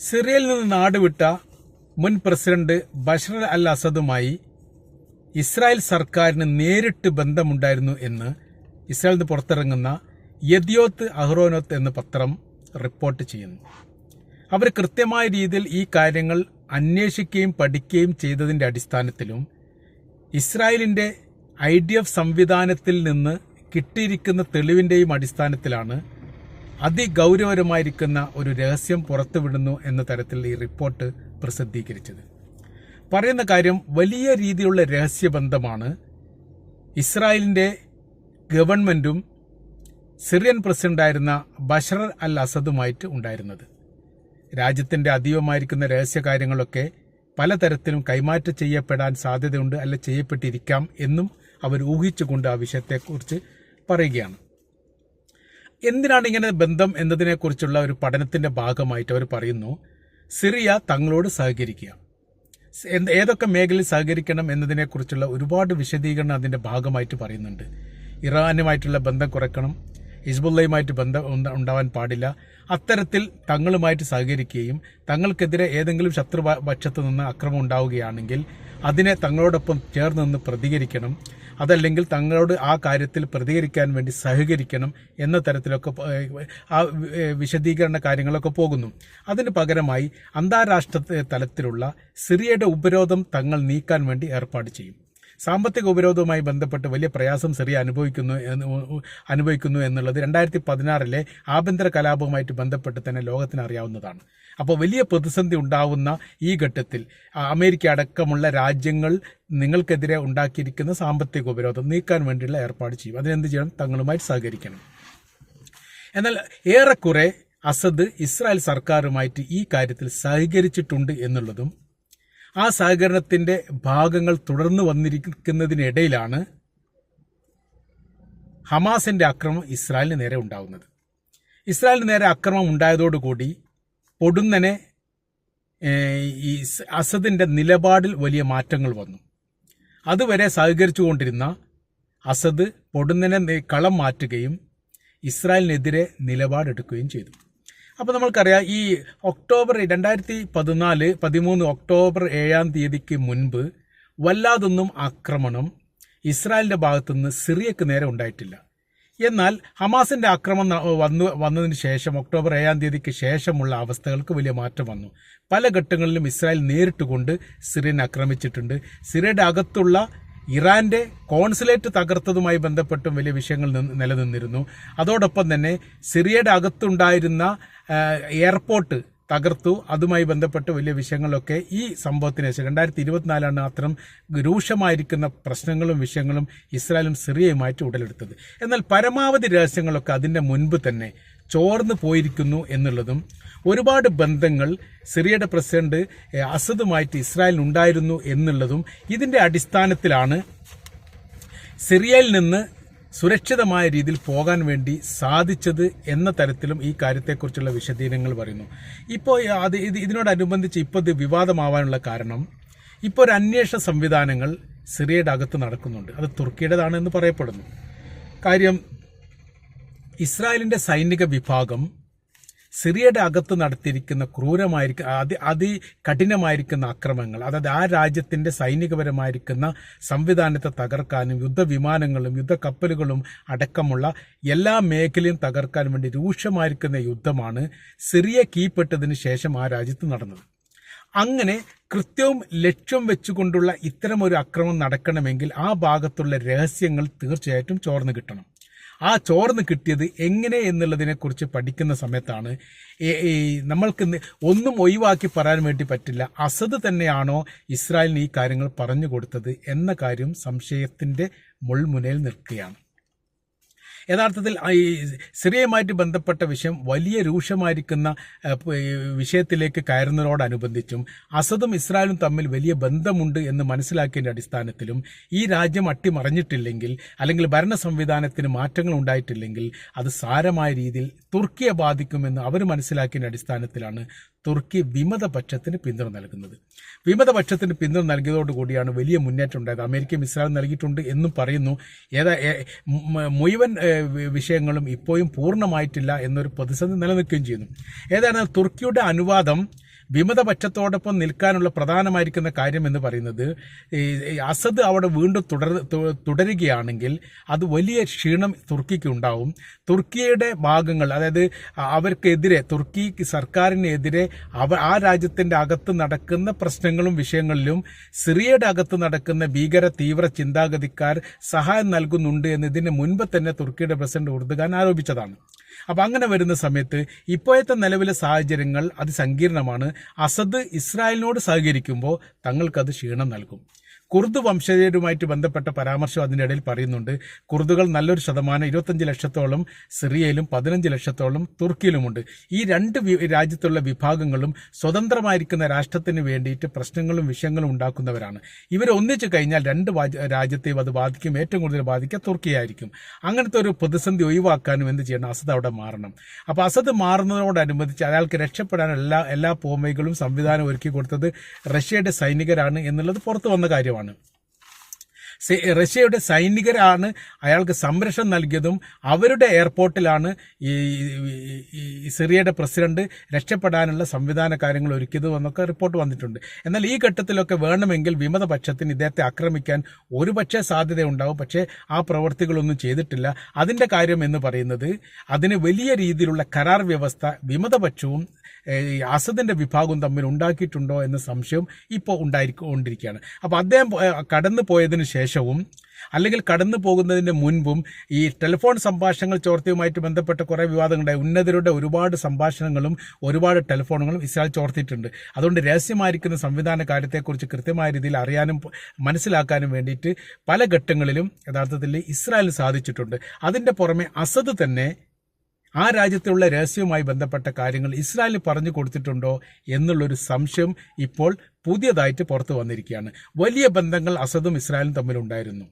സിറിയയിൽ നിന്ന് നാടുവിട്ട മുൻ പ്രസിഡന്റ് ബഷർ അൽ അസദുമായി ഇസ്രായേൽ സർക്കാരിന് നേരിട്ട് ബന്ധമുണ്ടായിരുന്നു എന്ന് ഇസ്രായേലിൽ നിന്ന് പുറത്തിറങ്ങുന്ന യദ്യോത്ത് അഹ്റോനോത്ത് എന്ന പത്രം റിപ്പോർട്ട് ചെയ്യുന്നു. അവർ കൃത്യമായ രീതിയിൽ ഈ കാര്യങ്ങൾ അന്വേഷിക്കുകയും പഠിക്കുകയും ചെയ്തതിന്റെ അടിസ്ഥാനത്തിലും ഇസ്രായേലിന്റെ ഐ ഡി എഫ് സംവിധാനത്തിൽ നിന്ന് കിട്ടിയിരിക്കുന്ന തെളിവിന്റെയും അടിസ്ഥാനത്തിലാണ് അതിഗൗരവരമായിരിക്കുന്ന ഒരു രഹസ്യം പുറത്തുവിടുന്നു എന്ന തരത്തിൽ ഈ റിപ്പോർട്ട് പ്രസിദ്ധീകരിച്ചത്. പറയുന്ന കാര്യം വലിയ രീതിയിലുള്ള രഹസ്യബന്ധമാണ് ഇസ്രായേലിന്റെ ഗവൺമെന്റും സിറിയൻ പ്രസിഡന്റായിരുന്ന ബഷർ അൽ അസദുമായിട്ട് ഉണ്ടായിരുന്നത്. രാജ്യത്തിന്റെ അതീവമായിരിക്കുന്ന രഹസ്യ കാര്യങ്ങളൊക്കെ പലതരത്തിലും കൈമാറ്റം ചെയ്യപ്പെടാൻ സാധ്യതയുണ്ട് അല്ല ചെയ്യപ്പെട്ടിരിക്കാം എന്നും അവർ ഊഹിച്ചുകൊണ്ട് ആ വിഷയത്തെക്കുറിച്ച് പറയുകയാണ്. എന്തിനാണ് ഇങ്ങനെ ബന്ധം എന്നതിനെക്കുറിച്ചുള്ള ഒരു പഠനത്തിന്റെ ഭാഗമായിട്ട് അവർ പറയുന്നു സിറിയ തങ്ങളോട് സഹകരിക്കുക. ഏതൊക്കെ മേഖലയിൽ സഹകരിക്കണം എന്നതിനെക്കുറിച്ചുള്ള ഒരുപാട് വിശദീകരണം അതിന്റെ ഭാഗമായിട്ട് പറയുന്നുണ്ട്. ഇറാനുമായിട്ടുള്ള ബന്ധം കുറയ്ക്കണം ഹിസ്ബുള്ളയുമായിട്ട് ബന്ധം ഉണ്ടാവാൻ പാടില്ല. അത്തരത്തിൽ തങ്ങളുമായിട്ട് സഹകരിക്കുകയും തങ്ങൾക്കെതിരെ ഏതെങ്കിലും ശത്രുപക്ഷത്തു നിന്ന് അക്രമം ഉണ്ടാവുകയാണെങ്കിൽ അതിനെ തങ്ങളോടൊപ്പം ചേർന്ന് നിന്ന് പ്രതികരിക്കണം. അതല്ലെങ്കിൽ തങ്ങളോട് ആ കാര്യത്തിൽ പ്രതികരിക്കാൻ വേണ്ടി സഹകരിക്കണം എന്ന തരത്തിലൊക്കെ ആ വിശദീകരണ കാര്യങ്ങളൊക്കെ പോകുന്നു. അതിന് പകരമായി അന്താരാഷ്ട്ര തലത്തിലുള്ള സിറിയയുടെ ഉപരോധം തങ്ങൾ നീക്കാൻ വേണ്ടി ഏർപ്പാട് ചെയ്യും. സാമ്പത്തിക ഉപരോധവുമായി ബന്ധപ്പെട്ട് വലിയ പ്രയാസം സിറിയ അനുഭവിക്കുന്നു അനുഭവിക്കുന്നു എന്നുള്ളത് രണ്ടായിരത്തി പതിനാറിലെ ആഭ്യന്തര കലാപവുമായിട്ട് ബന്ധപ്പെട്ട് തന്നെ ലോകത്തിന് അറിയാവുന്നതാണ്. അപ്പോൾ വലിയ പ്രതിസന്ധി ഉണ്ടാവുന്ന ഈ ഘട്ടത്തിൽ അമേരിക്ക അടക്കമുള്ള രാജ്യങ്ങൾ നിങ്ങൾക്കെതിരെ ഉണ്ടാക്കിയിരിക്കുന്ന സാമ്പത്തിക ഉപരോധം നീക്കാൻ വേണ്ടിയുള്ള ഏർപ്പാട് ചെയ്യും. അതിനെന്ത് ചെയ്യണം? തങ്ങളുമായി സഹകരിക്കണം. എന്നാൽ ഏറെക്കുറെ അസദ് ഇസ്രായേൽ സർക്കാരുമായിട്ട് ഈ കാര്യത്തിൽ സഹകരിച്ചിട്ടുണ്ട് എന്നുള്ളതും ആ സഹകരണത്തിന്റെ ഭാഗങ്ങൾ തുടർന്നു വന്നിരിക്കുന്നതിനിടയിലാണ് ഹമാസിന്റെ അക്രമം ഇസ്രായേലിന് നേരെ ഉണ്ടാകുന്നത് ഇസ്രായേലിന് നേരെ അക്രമം ഉണ്ടായതോടുകൂടി പൊടുന്നനെ ഈ അസദിന്റെ നിലപാടിൽ വലിയ മാറ്റങ്ങൾ വന്നു. അതുവരെ സഹകരിച്ചുകൊണ്ടിരുന്ന അസദ് പൊടുന്നനെ കളം മാറ്റുകയും ഇസ്രായേലിനെതിരെ നിലപാടെടുക്കുകയും ചെയ്തു. അപ്പോൾ നമ്മൾക്കറിയാം ഈ ഒക്ടോബർ രണ്ടായിരത്തി പതിനാല് പതിമൂന്ന് ഒക്ടോബർ ഏഴാം തീയതിക്ക് മുൻപ് വല്ലാതൊന്നും ആക്രമണം ഇസ്രായേലിന്റെ ഭാഗത്തുനിന്ന് സിറിയക്ക് നേരെ ഉണ്ടായിട്ടില്ല. എന്നാൽ ഹമാസിന്റെ ആക്രമണം വന്നു വന്നതിന് ശേഷം ഒക്ടോബർ ഏഴാം തീയതിക്ക് ശേഷമുള്ള അവസ്ഥകൾക്ക് വലിയ മാറ്റം വന്നു. പല ഘട്ടങ്ങളിലും ഇസ്രായേൽ നേരിട്ട് കൊണ്ട് സിറിയൻ ആക്രമിച്ചിട്ടുണ്ട്. സിറിയയുടെ അകത്തുള്ള ഇറാന്റെ കോൺസുലേറ്റ് തകർത്തതുമായി ബന്ധപ്പെട്ടും വലിയ വിഷയങ്ങൾ നിന്ന് നിലനിന്നിരുന്നു. അതോടൊപ്പം തന്നെ സിറിയയുടെ അകത്തുണ്ടായിരുന്ന എയർപോർട്ട് തകർത്തു. അതുമായി ബന്ധപ്പെട്ട് വലിയ വിഷയങ്ങളൊക്കെ ഈ സംഭവത്തിന് ശേഷം രണ്ടായിരത്തി ഇരുപത്തിനാലാണ് അത്തരം രൂക്ഷമായിരിക്കുന്ന പ്രശ്നങ്ങളും വിഷയങ്ങളും ഇസ്രായേലും സിറിയയുമായിട്ട് ഉടലെടുത്തത്. എന്നാൽ പരമാവധി രഹസ്യങ്ങളൊക്കെ അതിന്റെ മുൻപ് തന്നെ ചോർന്നു പോയിരിക്കുന്നു എന്നുള്ളതും ഒരുപാട് ബന്ധങ്ങൾ സിറിയയുടെ പ്രസിഡന്റ് അസദുമായിട്ട് ഇസ്രായേലിന് ഉണ്ടായിരുന്നു എന്നുള്ളതും ഇതിന്റെ അടിസ്ഥാനത്തിലാണ് സിറിയയിൽ നിന്ന് സുരക്ഷിതമായ രീതിയിൽ പോകാൻ വേണ്ടി സാധിച്ചത് എന്ന തരത്തിലും ഈ കാര്യത്തെക്കുറിച്ചുള്ള വിശദീകരണങ്ങൾ പറയുന്നു. ഇപ്പോൾ അത് ഇത് ഇതിനോടനുബന്ധിച്ച് ഇപ്പോൾ ഇത് വിവാദമാവാനുള്ള കാരണം ഇപ്പോൾ ഒരു അന്വേഷണ സംവിധാനങ്ങൾ സിറിയയുടെ അകത്ത് നടക്കുന്നുണ്ട്. അത് തുർക്കിയുടേതാണെന്ന് പറയപ്പെടുന്നു. കാര്യം ഇസ്രായേലിന്റെ സൈനിക വിഭാഗം സിറിയയുടെ അകത്ത് നടത്തിയിരിക്കുന്ന ക്രൂരമായിരിക്കും അതി അതികഠിനമായിരിക്കുന്ന അക്രമങ്ങൾ അതായത് ആ രാജ്യത്തിന്റെ സൈനികപരമായിരിക്കുന്ന സംവിധാനത്തെ തകർക്കാനും യുദ്ധവിമാനങ്ങളും യുദ്ധക്കപ്പലുകളും അടക്കമുള്ള എല്ലാ മേഖലയും തകർക്കാൻ വേണ്ടി രൂക്ഷമായിരിക്കുന്ന യുദ്ധമാണ് സിറിയ കീപ്പെട്ടതിന് ശേഷം ആ രാജ്യത്ത് നടന്നത്. അങ്ങനെ കൃത്യവും ലക്ഷ്യം വെച്ചുകൊണ്ടുള്ള ഇത്തരമൊരു അക്രമം നടക്കണമെങ്കിൽ ആ ഭാഗത്തുള്ള രഹസ്യങ്ങൾ തീർച്ചയായിട്ടും ചോർന്നു കിട്ടണം. ആ ചോർന്ന് കിട്ടിയത് എങ്ങനെ എന്നുള്ളതിനെക്കുറിച്ച് പഠിക്കുന്ന സമയത്താണ്. നമ്മൾക്ക് ഒന്നും ഒഴിവാക്കി പറയാൻ വേണ്ടി പറ്റില്ല. അസദ് തന്നെയാണോ ഇസ്രായേലിന് ഈ കാര്യങ്ങൾ പറഞ്ഞു കൊടുത്തത് എന്ന കാര്യം സംശയത്തിന്റെ മുൾമുനയിൽ നിൽക്കുകയാണ് യഥാർത്ഥത്തിൽ ഈ സിറിയയുമായിട്ട് ബന്ധപ്പെട്ട വിഷയം വലിയ രൂക്ഷമായിരിക്കുന്ന വിഷയത്തിലേക്ക് കയറുന്നതിനോടനുബന്ധിച്ചും അസദും ഇസ്രായേലും തമ്മിൽ വലിയ ബന്ധമുണ്ട് എന്ന് മനസ്സിലാക്കിയതിന്റെ അടിസ്ഥാനത്തിലും ഈ രാജ്യം അട്ടിമറിഞ്ഞിട്ടില്ലെങ്കിൽ അല്ലെങ്കിൽ ഭരണ സംവിധാനത്തിന് മാറ്റങ്ങൾ ഉണ്ടായിട്ടില്ലെങ്കിൽ അത് സാരമായ രീതിയിൽ തുർക്കിയെ ബാധിക്കുമെന്ന് അവർ മനസ്സിലാക്കിയതിന്റെ അടിസ്ഥാനത്തിലാണ് തുർക്കി വിമതപക്ഷത്തിന് പിന്തുണ നൽകുന്നത്. വിമതപക്ഷത്തിന് പിന്തുണ നൽകിയതോടുകൂടിയാണ് വലിയ മുന്നേറ്റം ഉണ്ടായത്. അമേരിക്കയും ഇസ്രായേൽ നൽകിയിട്ടുണ്ട് എന്നും പറയുന്നു. ഏതാ മുഴുവൻ വിഷയങ്ങളും ഇപ്പോഴും പൂർണമായിട്ടില്ല എന്നൊരു പ്രതിസന്ധി നിലനിൽക്കുകയും ചെയ്യുന്നു. ഏതായാലും തുർക്കിയുടെ അനുവാദം വിമതപക്ഷത്തോടൊപ്പം നിൽക്കാനുള്ള പ്രധാനമായിരിക്കുന്ന കാര്യം എന്ന് പറയുന്നത് അസദ് അവിടെ വീണ്ടും തുടർ തുടരുകയാണെങ്കിൽ അത് വലിയ ക്ഷീണം തുർക്കിക്ക് ഉണ്ടാവും. തുർക്കിയുടെ ഭാഗങ്ങൾ അതായത് അവർക്കെതിരെ തുർക്കി സർക്കാരിനെതിരെ അവ ആ രാജ്യത്തിന്റെ അകത്ത് നടക്കുന്ന പ്രശ്നങ്ങളും വിഷയങ്ങളിലും സിറിയയുടെ അകത്ത് നടക്കുന്ന ഭീകര തീവ്ര ചിന്താഗതിക്കാർ സഹായം നൽകുന്നുണ്ട് എന്ന് ഇതിന് മുൻപ് തന്നെ തുർക്കിയുടെ പ്രസിഡന്റ് ഉർദുഖാൻ ആരോപിച്ചതാണ്. അപ്പം അങ്ങനെ വരുന്ന സമയത്ത് ഇപ്പോഴത്തെ നിലവിലെ സാഹചര്യങ്ങൾ അതിസങ്കീർണമാണ്. അസദ് ഇസ്രായേലിനോട് സഹകരിക്കുമ്പോൾ തങ്ങൾക്കത് ക്ഷീണം നൽകും. കുർദ് വംശജരുമായിട്ട് ബന്ധപ്പെട്ട പരാമർശം അതിനിടയിൽ പറയുന്നുണ്ട്. കുർദുകൾ നല്ലൊരു ശതമാനം ഇരുപത്തഞ്ച് ലക്ഷത്തോളം സിറിയയിലും പതിനഞ്ച് ലക്ഷത്തോളം തുർക്കിയിലുമുണ്ട്. ഈ രണ്ട് രാജ്യത്തുള്ള വിഭാഗങ്ങളും സ്വതന്ത്രമായിരിക്കുന്ന രാഷ്ട്രത്തിന് വേണ്ടിയിട്ട് പ്രശ്നങ്ങളും വിഷയങ്ങളും ഉണ്ടാക്കുന്നവരാണ്. ഇവർ ഒന്നിച്ചു കഴിഞ്ഞാൽ രണ്ട് രാജ്യത്തെയും അത് ബാധിക്കും. ഏറ്റവും കൂടുതൽ ബാധിക്കുക തുർക്കിയായിരിക്കും. അങ്ങനത്തെ ഒരു പ്രതിസന്ധി ഒഴിവാക്കാനും എന്ത് ചെയ്യണം? അസദ് അവിടെ മാറണം. അപ്പോൾ അസദ് മാറുന്നതോടനുബന്ധിച്ച് അയാൾക്ക് രക്ഷപ്പെടാൻ എല്ലാ എല്ലാ പോമൈകളും സംവിധാനം ഒരുക്കി കൊടുത്തത് റഷ്യയുടെ സൈനികരാണ് എന്നുള്ളത് പുറത്തു വന്ന കാര്യമാണ്. സെ- റഷ്യയുടെ സൈനികരാണ് അയാൾക്ക് സംരക്ഷണം നൽകിയതും അവരുടെ എയർപോർട്ടിലാണ് ഈ സിറിയയുടെ പ്രസിഡന്റ് രക്ഷപ്പെടാനുള്ള സംവിധാന കാര്യങ്ങൾ ഒരുക്കിയതും എന്നൊക്കെ റിപ്പോർട്ട് വന്നിട്ടുണ്ട്. എന്നാൽ ഈ ഘട്ടത്തിലൊക്കെ വേണമെങ്കിൽ വിമതപക്ഷത്തിന് ഇദ്ദേഹത്തെ ആക്രമിക്കാൻ ഒരുപക്ഷെ സാധ്യതയുണ്ടാവും. പക്ഷേ ആ പ്രവൃത്തികളൊന്നും ചെയ്തിട്ടില്ല. അതിന്റെ കാര്യം എന്ന് പറയുന്നത് അതിന് വലിയ രീതിയിലുള്ള കരാർ വ്യവസ്ഥ വിമതപക്ഷവും ഈ അസദിന്റെ വിഭാഗം തമ്മിൽ ഉണ്ടാക്കിയിട്ടുണ്ടോ എന്ന സംശയം ഇപ്പോൾ ഉണ്ടായിരിക്കൊണ്ടിരിക്കുകയാണ് അപ്പോൾ അദ്ദേഹം കടന്നു പോയതിനു ശേഷവും അല്ലെങ്കിൽ കടന്നു പോകുന്നതിന് മുൻപും ഈ ടെലിഫോൺ സംഭാഷണങ്ങൾ ചോർത്തിയുമായിട്ട് ബന്ധപ്പെട്ട കുറേ വിവാദങ്ങളുണ്ടായി. ഉന്നതരുടെ ഒരുപാട് സംഭാഷണങ്ങളും ഒരുപാട് ടെലിഫോണുകളും ഇസ്രായേൽ ചോർത്തിയിട്ടുണ്ട്. അതുകൊണ്ട് രഹസ്യമായിരിക്കുന്ന സംവിധാന കാര്യത്തെക്കുറിച്ച് കൃത്യമായ രീതിയിൽ അറിയാനും മനസ്സിലാക്കാനും വേണ്ടിയിട്ട് പല ഘട്ടങ്ങളിലും യഥാർത്ഥത്തിൽ ഇസ്രായേലിന് സാധിച്ചിട്ടുണ്ട്. അതിന്റെ പുറമെ അസദ് തന്നെ ആ രാജ്യത്തുള്ള രഹസ്യവുമായി ബന്ധപ്പെട്ട കാര്യങ്ങൾ ഇസ്രായേലിന് പറഞ്ഞു കൊടുത്തിട്ടുണ്ടോ എന്നുള്ളൊരു സംശയം ഇപ്പോൾ പുതിയതായിട്ട് പുറത്തു വന്നിരിക്കുകയാണ്. വലിയ ബന്ധങ്ങൾ അസദും ഇസ്രായേലും തമ്മിലുണ്ടായിരുന്നു.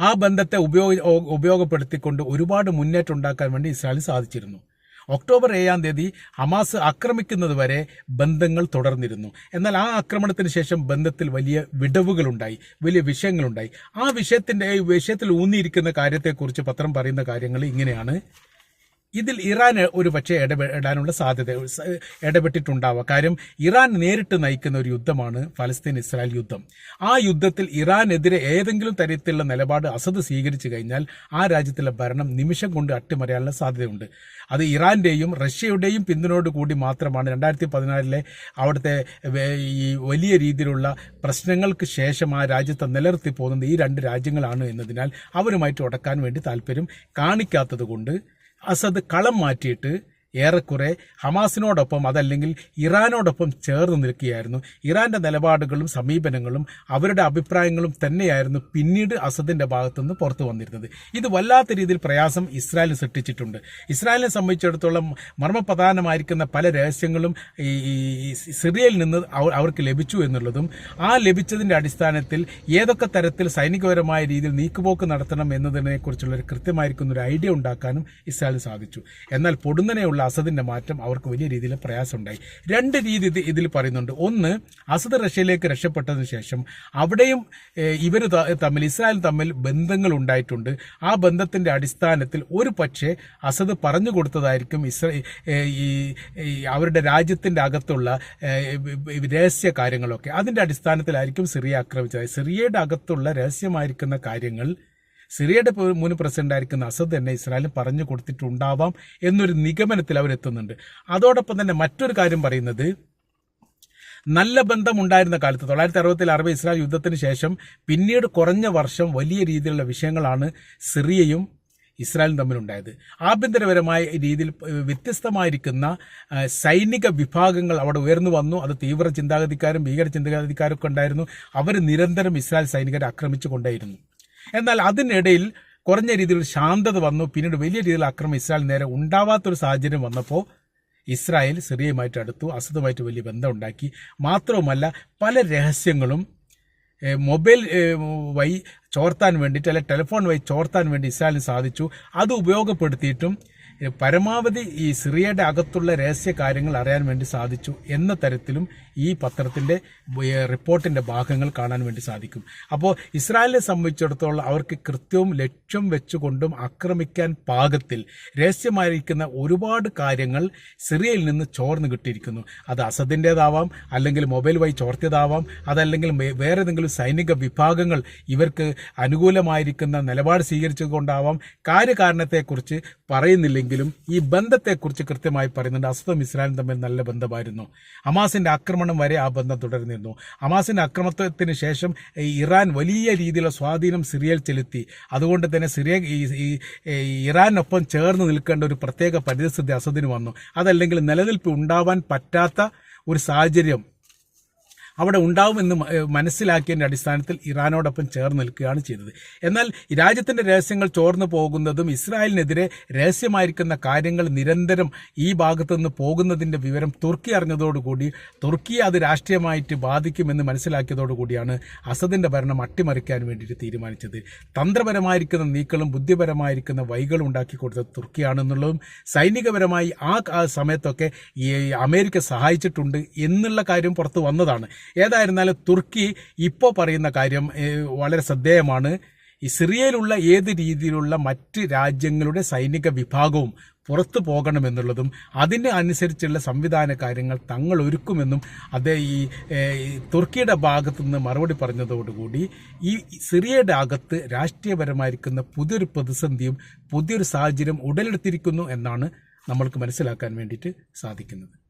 ആ ബന്ധത്തെ ഉപയോഗ ഉപയോഗപ്പെടുത്തിക്കൊണ്ട് ഒരുപാട് മുന്നേറ്റം ഉണ്ടാക്കാൻ വേണ്ടി ഇസ്രായേലിന് സാധിച്ചിരുന്നു. ഒക്ടോബർ ഏഴാം തീയതി ഹമാസ് ആക്രമിക്കുന്നത് വരെ ബന്ധങ്ങൾ തുടർന്നിരുന്നു. എന്നാൽ ആ ആക്രമണത്തിന് ശേഷം ബന്ധത്തിൽ വലിയ വിടവുകളുണ്ടായി വലിയ വിഷയങ്ങളുണ്ടായി. ആ വിഷയത്തിന്റെ വിഷയത്തിൽ ഊന്നിയിരിക്കുന്ന കാര്യത്തെക്കുറിച്ച് പത്രം പറയുന്ന കാര്യങ്ങൾ ഇങ്ങനെയാണ്. ഇതിൽ ഇറാൻ ഒരു പക്ഷേ ഇടപെടാനുള്ള സാധ്യത ഇടപെട്ടിട്ടുണ്ടാവുക ഇടപെട്ടിട്ടുണ്ടാവാം. കാര്യം ഇറാൻ നേരിട്ട് നയിക്കുന്ന ഒരു യുദ്ധമാണ് ഫലസ്തീൻ ഇസ്രായേൽ യുദ്ധം. ആ യുദ്ധത്തിൽ ഇറാനെതിരെ ഏതെങ്കിലും തരത്തിലുള്ള നിലപാട് അസദ് സ്വീകരിച്ചു കഴിഞ്ഞാൽ ആ രാജ്യത്തിലെ ഭരണം നിമിഷം കൊണ്ട് അട്ടിമറിയാനുള്ള സാധ്യതയുണ്ട്. അത് ഇറാന്റെയും റഷ്യയുടെയും പിന്തുണയോട് കൂടി മാത്രമാണ് രണ്ടായിരത്തി പതിനാലിലെ അവിടുത്തെ ഈ വലിയ രീതിയിലുള്ള പ്രശ്നങ്ങൾക്ക് ശേഷം ആ രാജ്യത്തെ നിലനിർത്തി പോകുന്നത് ഈ രണ്ട് രാജ്യങ്ങളാണ് എന്നതിനാൽ അവരുമായിട്ട് ഉടക്കാൻ വേണ്ടി താല്പര്യം കാണിക്കാത്തത് കൊണ്ട് അസദ് കളം മാറ്റിയിട്ട് ഏറെക്കുറെ ഹമാസിനോടൊപ്പം അതല്ലെങ്കിൽ ഇറാനോടൊപ്പം ചേർന്ന് നിൽക്കുകയായിരുന്നു. ഇറാന്റെ നിലപാടുകളും സമീപനങ്ങളും അവരുടെ അഭിപ്രായങ്ങളും തന്നെയായിരുന്നു പിന്നീട് അസദിന്റെ ഭാഗത്തുനിന്ന് പുറത്തു വന്നിരുന്നത്. ഇത് വല്ലാത്ത രീതിയിൽ പ്രയാസം ഇസ്രായേലിന് സൃഷ്ടിച്ചിട്ടുണ്ട്. ഇസ്രായേലിനെ സംബന്ധിച്ചിടത്തോളം മർമ്മപ്രധാനമായിരിക്കുന്ന പല രഹസ്യങ്ങളും ഈ സിറിയയിൽ നിന്ന് അവ- അവർക്ക് ലഭിച്ചു എന്നുള്ളതും ആ ലഭിച്ചതിന്റെ അടിസ്ഥാനത്തിൽ ഏതൊക്കെ തരത്തിൽ സൈനികപരമായ രീതിയിൽ നീക്കുപോക്ക് നടത്തണം എന്നതിനെ കുറിച്ചുള്ള ഒരു കൃത്യമായിരിക്കുന്ന ഒരു ഐഡിയ ഉണ്ടാക്കാനും ഇസ്രായേലിന് സാധിച്ചു. എന്നാൽ പൊടുന്നനെയുള്ള അസദിന്റെ മാറ്റം അവർക്ക് വലിയ രീതിയിൽ പ്രയാസമുണ്ടായി. രണ്ട് രീതി ഇത് ഇതിൽ പറയുന്നുണ്ട്. ഒന്ന് അസദ് റഷ്യയിലേക്ക് രക്ഷപ്പെട്ടതിന് ശേഷം അവിടെയും ഇവർ തമ്മിൽ ഇസ്രായേൽ തമ്മിൽ ബന്ധങ്ങൾ ഉണ്ടായിട്ടുണ്ട്. ആ ബന്ധത്തിന്റെ അടിസ്ഥാനത്തിൽ ഒരു പക്ഷേ അസദ് പറഞ്ഞു കൊടുത്തതായിരിക്കും ഇസ്ര ഈ അവരുടെ രാജ്യത്തിന്റെ അകത്തുള്ള രഹസ്യ കാര്യങ്ങളൊക്കെ. അതിന്റെ അടിസ്ഥാനത്തിലായിരിക്കും സിറിയ ആക്രമിച്ചത്. സിറിയയുടെ അകത്തുള്ള രഹസ്യമായിരിക്കുന്ന കാര്യങ്ങൾ സിറിയയുടെ മുൻ പ്രസിഡന്റായിരിക്കുന്ന അസദ് തന്നെ ഇസ്രായേലിന് പറഞ്ഞു കൊടുത്തിട്ടുണ്ടാവാം എന്നൊരു നിഗമനത്തിൽ അവരെത്തുന്നുണ്ട് അതോടൊപ്പം തന്നെ മറ്റൊരു കാര്യം പറയുന്നത് നല്ല ബന്ധമുണ്ടായിരുന്ന കാലത്ത് തൊള്ളായിരത്തി അറുപത്തിൽ അറബ് ഇസ്രായേൽ യുദ്ധത്തിന് ശേഷം പിന്നീട് കുറഞ്ഞ വർഷം വലിയ രീതിയിലുള്ള വിഷയങ്ങളാണ് സിറിയയും ഇസ്രായേലും തമ്മിലുണ്ടായത്. ആഭ്യന്തരപരമായ രീതിയിൽ വ്യത്യസ്തമായിരിക്കുന്ന സൈനിക വിഭാഗങ്ങൾ അവിടെ ഉയർന്നു വന്നു. അത് തീവ്ര ചിന്താഗതിക്കാരും ഭീകര ചിന്താഗതിക്കാരൊക്കെ ഉണ്ടായിരുന്നു. അവർ നിരന്തരം ഇസ്രായേൽ സൈനികരെ ആക്രമിച്ചു കൊണ്ടേയിരുന്നു. എന്നാൽ അതിനിടയിൽ കുറഞ്ഞ രീതിയിൽ ശാന്തത വന്നു. പിന്നീട് വലിയ രീതിയിൽ അക്രമം ഇസ്രായേൽ നേരെ ഉണ്ടാവാത്തൊരു സാഹചര്യം വന്നപ്പോൾ ഇസ്രായേൽ സിറിയയുമായിട്ട് അടുത്തു അസദുമായിട്ട് വലിയ ബന്ധം ഉണ്ടാക്കി മാത്രവുമല്ല പല രഹസ്യങ്ങളും മൊബൈൽ വഴി ചോർത്താൻ വേണ്ടിയിട്ട് അല്ലെ ടെലിഫോൺ വഴി ചോർത്താൻ വേണ്ടി ഇസ്രായേലിന് സാധിച്ചു. അത് ഉപയോഗപ്പെടുത്തിയിട്ടും പരമാവധി ഈ സിറിയയുടെ അകത്തുള്ള രഹസ്യ കാര്യങ്ങൾ അറിയാൻ വേണ്ടി സാധിച്ചു എന്ന തരത്തിലും ഈ പത്രത്തിന്റെ റിപ്പോർട്ടിന്റെ ഭാഗങ്ങൾ കാണാൻ വേണ്ടി സാധിക്കും. അപ്പോൾ ഇസ്രായേലിനെ സംബന്ധിച്ചിടത്തോളം അവർക്ക് കൃത്യവും ലക്ഷ്യം വെച്ചുകൊണ്ടും ആക്രമിക്കാൻ പാകത്തിൽ രഹസ്യമായിരിക്കുന്ന ഒരുപാട് കാര്യങ്ങൾ സിറിയയിൽ നിന്ന് ചോർന്നു കിട്ടിയിരിക്കുന്നു. അത് അസദിന്റെതാവാം അല്ലെങ്കിൽ മൊബൈൽ വഴി ചോർത്തിയതാവാം അതല്ലെങ്കിൽ വേറെ ഏതെങ്കിലും സൈനിക വിഭാഗങ്ങൾ ഇവർക്ക് അനുകൂലമായിരിക്കുന്ന നിലപാട് സ്വീകരിച്ചുകൊണ്ടാവാം കാര്യകാരണത്തെക്കുറിച്ച് പറയുന്നില്ലെങ്കിലും ഈ ബന്ധത്തെക്കുറിച്ച് കൃത്യമായി പറയുന്നുണ്ട്. അസദും ഇസ്രായേലും തമ്മിൽ നല്ല ബന്ധമായിരുന്നു. ഹമാസിന്റെ ആക്രമണം വരെ ആ ബന്ധം തുടർന്നിരുന്നു. ഹമാസിന്റെ ആക്രമണത്തിന് ശേഷം ഇറാൻ വലിയ രീതിയിലുള്ള സ്വാധീനം സിറിയയിൽ ചെലുത്തി. അതുകൊണ്ട് തന്നെ സിറിയ ഇറാനൊപ്പം ചേർന്ന് നിൽക്കേണ്ട ഒരു പ്രത്യേക പരിസ്ഥിതി അസദിന് വന്നു. അതല്ലെങ്കിൽ നിലനിൽപ്പ് ഉണ്ടാവാൻ പറ്റാത്ത ഒരു സാഹചര്യം അവിടെ ഉണ്ടാവുമെന്ന് മനസ്സിലാക്കിയതിന്റെ അടിസ്ഥാനത്തിൽ ഇറാനോടൊപ്പം ചേർന്ന് നിൽക്കുകയാണ് ചെയ്തത്. എന്നാൽ രാജ്യത്തിന്റെ രഹസ്യങ്ങൾ ചോർന്നു പോകുന്നതും ഇസ്രായേലിനെതിരെ രഹസ്യമായിരിക്കുന്ന കാര്യങ്ങൾ നിരന്തരം ഈ ഭാഗത്തു നിന്ന് പോകുന്നതിന്റെ വിവരം തുർക്കി അറിഞ്ഞതോടുകൂടി തുർക്കിയെ അത് രാഷ്ട്രീയമായിട്ട് ബാധിക്കുമെന്ന് മനസ്സിലാക്കിയതോടുകൂടിയാണ് അസദിന്റെ ഭരണം അട്ടിമറിക്കാൻ വേണ്ടിയിട്ട് തീരുമാനിച്ചത്. തന്ത്രപരമായിരിക്കുന്ന നീക്കളും ബുദ്ധിപരമായിരിക്കുന്ന വൈകളും ഉണ്ടാക്കി കൊടുത്തത് തുർക്കിയാണെന്നുള്ളതും സൈനികപരമായി ആ സമയത്തൊക്കെ ഈ അമേരിക്ക സഹായിച്ചിട്ടുണ്ട് എന്നുള്ള കാര്യം പുറത്തു വന്നതാണ്. ഏതായിരുന്നാലും തുർക്കി ഇപ്പോൾ പറയുന്ന കാര്യം വളരെ ശ്രദ്ധേയമാണ്. ഈ സിറിയയിലുള്ള ഏത് രീതിയിലുള്ള മറ്റ് രാജ്യങ്ങളുടെ സൈനിക വിഭാഗവും പുറത്തു പോകണമെന്നുള്ളതും അതിന് അനുസരിച്ചുള്ള സംവിധാന കാര്യങ്ങൾ തങ്ങൾ ഒരുക്കുമെന്നും അത് ഈ തുർക്കിയുടെ ഭാഗത്തു നിന്ന് മറുപടി പറഞ്ഞതോടുകൂടി ഈ സിറിയയുടെ അകത്ത് രാഷ്ട്രീയപരമായിരിക്കുന്ന പുതിയൊരു പ്രതിസന്ധിയും പുതിയൊരു സാഹചര്യം ഉടലെടുത്തിരിക്കുന്നു എന്നാണ് നമ്മൾക്ക് മനസ്സിലാക്കാൻ വേണ്ടിയിട്ട് സാധിക്കുന്നത്.